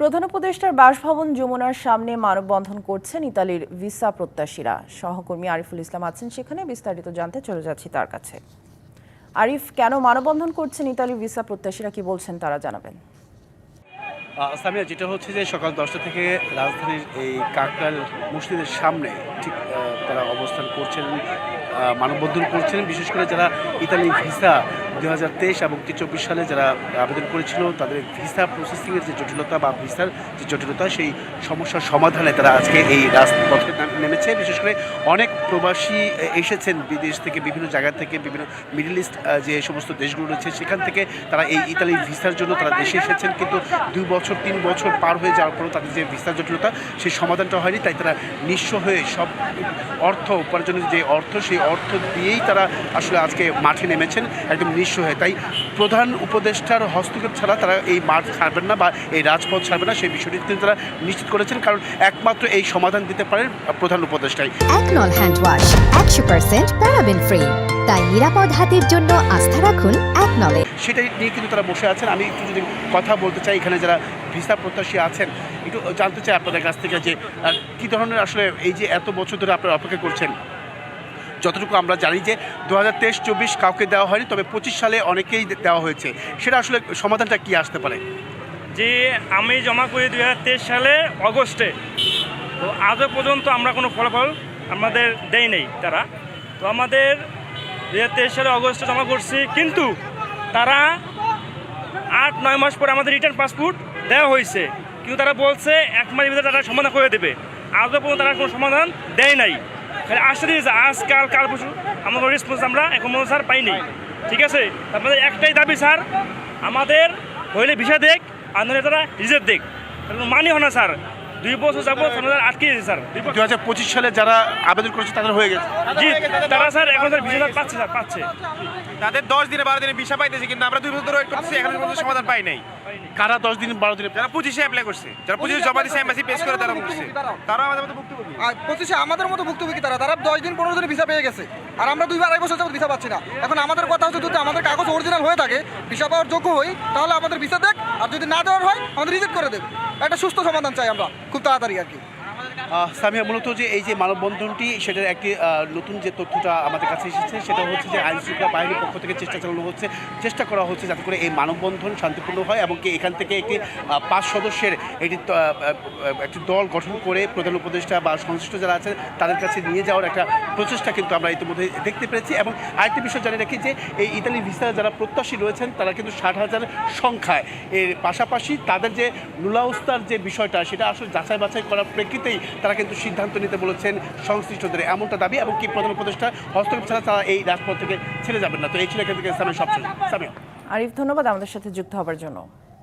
প্রধান উপদেষ্টার বাসভবন যমুনার সামনে মানববন্ধন করছেন ইতালির ভিসা প্রত্যাশীরা। সহকর্মী আরিফুল ইসলাম আছেন সেখানে, বিস্তারিত জানতে চলে যাচ্ছি তার কাছে। আরিফ, কেন মানববন্ধন করছেন ইতালির ভিসা প্রত্যাশীরা, কি বলছেন তারা, জানাবেন। সামিয়া, যেটা হচ্ছে যে সকাল দশটা থেকে রাজধানীর এই কাকরাল মসজিদের সামনে ঠিক তারা অবস্থান করছেন মানববন্ধন করছেন বিশেষ করে যারা ইতালি ভিসা দু হাজার তেইশ এবং চব্বিশ সালে যারা আবেদন করেছিল, তাদের ভিসা প্রসেসিংয়ের যে জটিলতা বা ভিসার যে জটিলতা, সেই সমস্যার সমাধানে তারা আজকে এই রাজপথে নাম- নেমেছে। বিশেষ করে অনেক প্রবাসী এসেছেন বিদেশ থেকে, বিভিন্ন জায়গা থেকে, বিভিন্ন মিডল ইস্ট যে সমস্ত দেশগুলো রয়েছে, সেখান থেকে তারা এই ইতালি ভিসার জন্য তারা দেশে এসেছেন। কিন্তু দুই বছর, তিন বছর পার হয়ে যাওয়ার পরও তাদের যে ভিসার জটিলতা, সেই সমাধানটা হয়নি। তাই তারা নিঃস্ব হয়ে সব অর্থ উপার্জনের যে অর্থ, সেই অর্থ দিয়েই তারা আসলে আজকে মাঠে নেমেছেন একদম নিঃস্ব হয়ে। তাই প্রধান উপদেষ্টার হস্তক্ষেপ ছাড়া তারা এই মাঠ ছাড়বেন না বা এই রাজপথ ছাড়বেন না সেই বিষয়টি তিনি তারা নিশ্চিত করেছেন। কারণ একমাত্র এই সমাধান দিতে পারেন প্রধান উপদেষ্টাই। একনল হ্যান্ড ওয়াশ একশো পার্সেন্ট প্যারাবেন ফ্রি। তাই নিরাপদ হাতের জন্য আস্থা রাখুন একনলে সেটাই নিয়ে কিন্তু তারা বসে আছেন। আমি একটু যদি কথা বলতে চাই এখানে যারা ভিসা প্রত্যাশী আছেন একটু জানতে চাই আপনাদের কাছ থেকে যে কী ধরনের আসলে এই যে এত বছর ধরে আপনারা অপেক্ষা করছেন? যতটুকু আমরা জানি যে দু হাজার তেইশ চব্বিশ কাউকে দেওয়া হয়নি, তবে পঁচিশ সালে অনেকেই দেওয়া হয়েছে। সেটা আসলে সমাধানটা কি আসতে পারে? যে আমি জমা করি দুই হাজার তেইশ সালে অগস্টে, তো আজও পর্যন্ত আমরা কোনো ফলাফল আমাদের দেয় নেই তারা। তো আমাদের দুই হাজার তেইশ সালে অগস্টে জমা করছি, কিন্তু তারা আট, নয় মাস পরে আমাদের রিটার্ন পাসপোর্ট দেওয়া হয়েছে। কিন্তু তারা বলছে, এক মাসের ভিতরে তারা সমাধান করে দেবে। আজও পর্যন্ত তারা কোনো সমাধান দেয় নাই। খালি আসতে দিয়েছে আজ কাল পরশু আমাদের রেসপন্স আমরা এখন মনে স্যার পাইনি। ঠিক আছে? আপনাদের একটাই দাবি স্যার আমাদের হইলে ভিসা দেখ, আর তারা রিজার্ভ দেখ। মানি হয় না স্যার দুই বছর যাব আমাদের আটকে দিয়েছে স্যার। দুই দু হাজার পঁচিশ সালে যারা আবেদন করেছে তাদের হয়ে গেছে। জি তারা স্যার এখন স্যার ভিসা পাচ্ছে স্যার পাচ্ছে। তাদের দশ দিনে বারো দিনে ভিসা পাইতেছে কিন্তু আমরা দুই বছর ধরে ওয়েট করতেছি এখন পর্যন্ত সমাধান পাই নাই। কারা দশ দিন বারো দিনে যারা পঁচিশে অ্যাপ্লাই করছে যারা পঁচিশে জমা দিচ্ছে এম্বাসি পেশ করে তারা করছে। তারা আমাদের মতো ভুক্তভোগী। পঁচিশে আমাদের মতো ভুক্তভোগী তারা? তারা দশ দিন পনেরো দিন ভিসা পেয়ে গেছে। আর আমরা দুই আড়াই বছর যাবত ভিসা পাচ্ছি না। এখন আমাদের কথা হচ্ছে, যদি আমাদের কাগজ অরিজিনাল হয়ে থাকে, ভিসা পাওয়ার যোগ্য হই, তাহলে আমাদের ভিসা দেখ, আর যদি না দেওয়ার হয়, আমাদের রিজেক্ট করে দেবে একটা সুস্থ সমাধান চাই আমরা, খুব তাড়াতাড়ি আর কি। সামিয়া, মূলত যে এই যে মানববন্ধনটি, সেটার একটি নতুন যে তথ্যটা আমাদের কাছে এসেছে, সেটা হচ্ছে যে আইন শৃঙ্খলা বাহিনীর পক্ষ থেকে চেষ্টা চালানো হচ্ছে। চেষ্টা করা হচ্ছে যাতে করে এই মানববন্ধন শান্তিপূর্ণ হয় এবং কি এখান থেকে একটি পাঁচ সদস্যের একটি একটি দল গঠন করে প্রধান উপদেষ্টা বা সংশ্লিষ্ট যারা আছেন, তাদের কাছে নিয়ে যাওয়ার একটা প্রচেষ্টা কিন্তু আমরা ইতিমধ্যে দেখতে পেরেছি। এবং আরেকটি বিষয় জানিয়ে রাখি যে, এই ইতালি ভিসা যারা প্রত্যাশী রয়েছেন, তারা কিন্তু ষাট হাজার সংখ্যায়। এর পাশাপাশি তাদের যে নুলাউস্তার যে বিষয়টা, সেটা আসলে যাচাই বাছাই করার প্রেক্ষিতেই তারা কিন্তু সিদ্ধান্ত নিতে বলেছেন সংশ্লিষ্টদের এমনটা দাবি এবং কি প্রধান উপদেষ্টা হস্তক্ষেপ ছাড়া তারা এই রাজপথ থেকে ছেড়ে যাবেন না। তো এই ছিল এখান থেকে সামনে সবচেয়ে আরিফ, ধন্যবাদ আমাদের সাথে যুক্ত হবার জন্য।